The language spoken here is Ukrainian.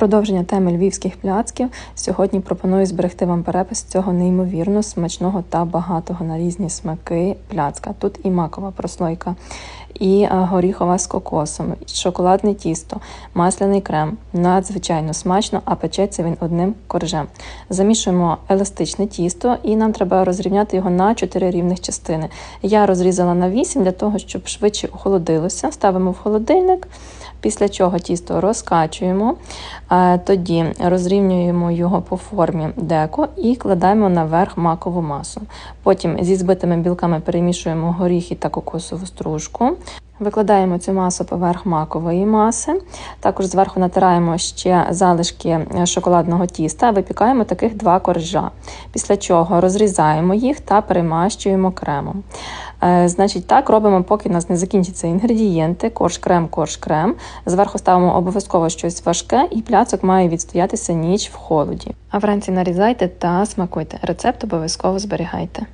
продовження теми львівських пляцків сьогодні пропоную зберегти вам перепис цього неймовірно смачного та багатого на різні смаки пляцка. Тут і макова прослойка, і горіхова з кокосом, і шоколадне тісто, масляний крем. Надзвичайно смачно, а печеться він одним коржем. Замішуємо еластичне тісто, і нам треба розрівняти його на 4 рівних частини. Я розрізала на 8 для того, щоб швидше охолодилося. Ставимо в холодильник. Після чого тісто розкачуємо, тоді розрівнюємо його по формі деко і кладаємо наверх макову масу. Потім зі збитими білками перемішуємо горіхи та кокосову стружку. Викладаємо цю масу поверх макової маси. Також зверху натираємо ще залишки шоколадного тіста, випікаємо таких два коржа. Після чого розрізаємо їх та перемащуємо кремом. Е, Значить, так робимо, поки у нас не закінчаться інгредієнти: корж, крем, корж, крем. Зверху ставимо обов'язково щось важке, і пляцок має відстоятися ніч в холоді. А вранці нарізайте та смакуйте. Рецепт обов'язково зберігайте.